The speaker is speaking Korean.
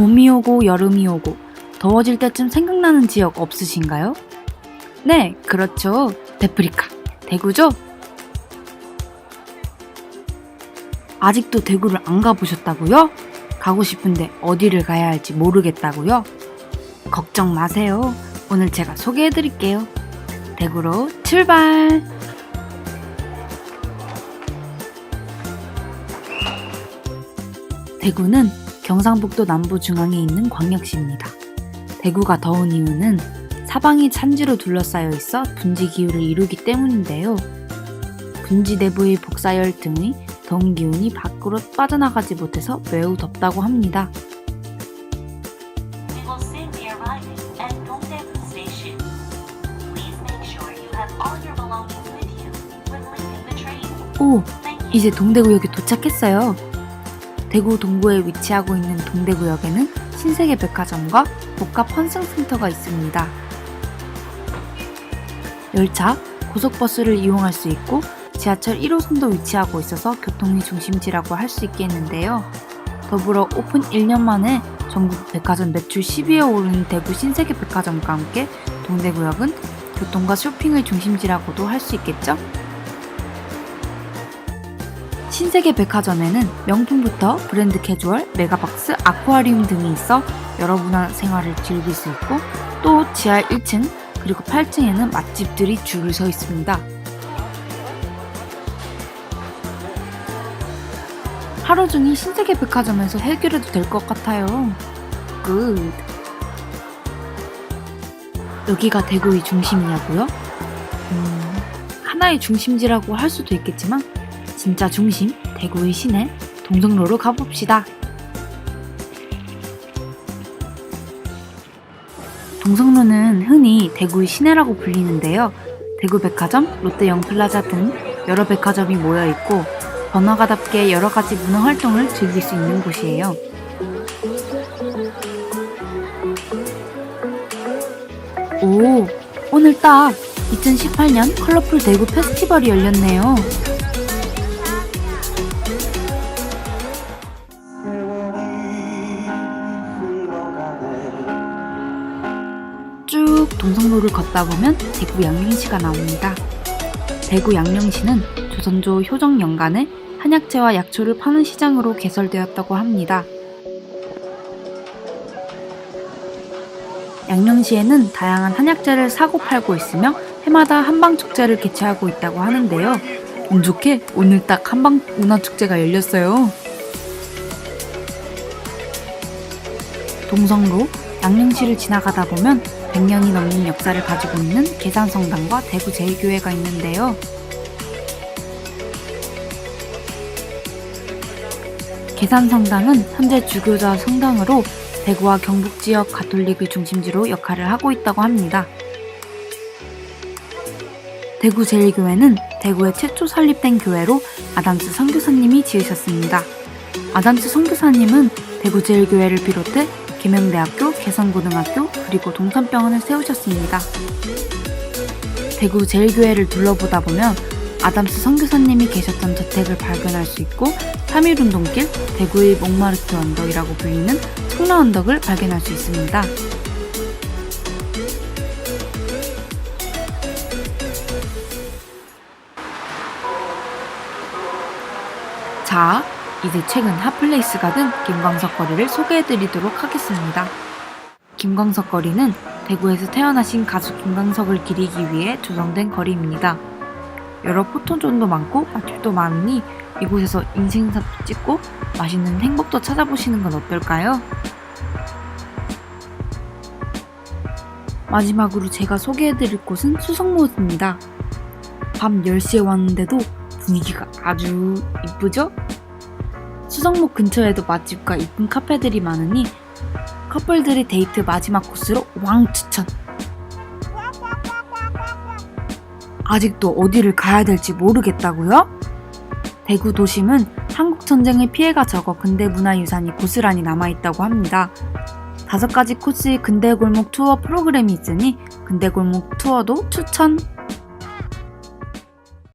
봄이 오고 여름이 오고 더워질 때쯤 생각나는 지역 없으신가요? 네, 그렇죠. 데프리카. 대구죠? 아직도 대구를 안 가보셨다고요? 가고 싶은데 어디를 가야 할지 모르겠다고요? 걱정 마세요. 오늘 제가 소개해 드릴게요. 대구로 출발! 대구는 경상북도 남부 중앙에 있는 광역시입니다. 대구가 더운 이유는 사방이 산지로 둘러싸여 있어 분지 기후를 이루기 때문인데요. 분지 내부의 복사열 등의 더운 기운이 밖으로 빠져나가지 못해서 매우 덥다고 합니다. 오. 이제 동대구역에 도착했어요. 대구 동구에 위치하고 있는 동대구역에는 신세계 백화점과 복합 환승센터가 있습니다. 열차, 고속버스를 이용할 수 있고 지하철 1호선도 위치하고 있어서 교통의 중심지라고 할 수 있겠는데요. 더불어 오픈 1년 만에 전국 백화점 매출 10위에 오른 대구 신세계 백화점과 함께 동대구역은 교통과 쇼핑의 중심지라고도 할 수 있겠죠? 신세계 백화점에는 명품부터 브랜드 캐주얼, 메가박스, 아쿠아리움 등이 있어 여러 문화 생활을 즐길 수 있고 또 지하 1층 그리고 8층에는 맛집들이 줄을 서 있습니다. 하루 종일 신세계 백화점에서 해결해도 될 것 같아요. 굿. 여기가 대구의 중심이냐고요? 음, 하나의 중심지라고 할 수도 있겠지만 진짜 중심 대구의 시내 동성로로 가봅시다. 동성로는 흔히 대구의 시내라고 불리는데요. 대구 백화점, 롯데 영플라자 등 여러 백화점이 모여 있고 번화가답게 여러 가지 문화 활동을 즐길 수 있는 곳이에요. 오, 오늘 딱 2018년 컬러풀 대구 페스티벌이 열렸네요. 동성로를 걷다 보면 대구 양령시가 나옵니다. 대구 양령시는 조선조 효정 연간에 한약재와 약초를 파는 시장으로 개설되었다고 합니다. 양령시에는 다양한 한약재를 사고 팔고 있으며 해마다 한방축제를 개최하고 있다고 하는데요. 운 좋게 오늘 딱 한방 문화축제가 열렸어요. 동성로 양령시를 지나가다 보면 100년이 넘는 역사를 가지고 있는 계산성당과 대구 제일교회가 있는데요. 계산성당은 현재 주교자 성당으로 대구와 경북 지역 가톨릭의 중심지로 역할을 하고 있다고 합니다. 대구 제일교회는 대구에 최초 설립된 교회로 아담스 선교사님이 지으셨습니다. 아담스 선교사님은 대구 제일교회를 비롯해 계명대학교, 개성고등학교, 그리고 동산병원을 세우셨습니다. 대구 제일교회를 둘러보다 보면 아담스 선교사님이 계셨던 저택을 발견할 수 있고 3.1운동길, 대구의 몽마르트 언덕이라고 불리는 청라 언덕을 발견할 수 있습니다. 자, 이제 최근 핫플레이스가 된 김광석 거리를 소개해드리도록 하겠습니다. 김광석 거리는 대구에서 태어나신 가수 김광석을 기리기 위해 조성된 거리입니다. 여러 포토존도 많고 맛집도 많으니 이곳에서 인생사도 찍고 맛있는 행복도 찾아보시는 건 어떨까요? 마지막으로 제가 소개해드릴 곳은 수성모입니다. 밤 10시에 왔는데도 분위기가 아주 이쁘죠? 수성목 근처에도 맛집과 이쁜 카페들이 많으니 커플들이 데이트 마지막 코스로 왕 추천! 아직도 어디를 가야 될지 모르겠다고요? 대구 도심은 한국 전쟁의 피해가 적어 근대 문화유산이 고스란히 남아있다고 합니다. 다섯 가지 코스의 근대 골목 투어 프로그램이 있으니 근대 골목 투어도 추천!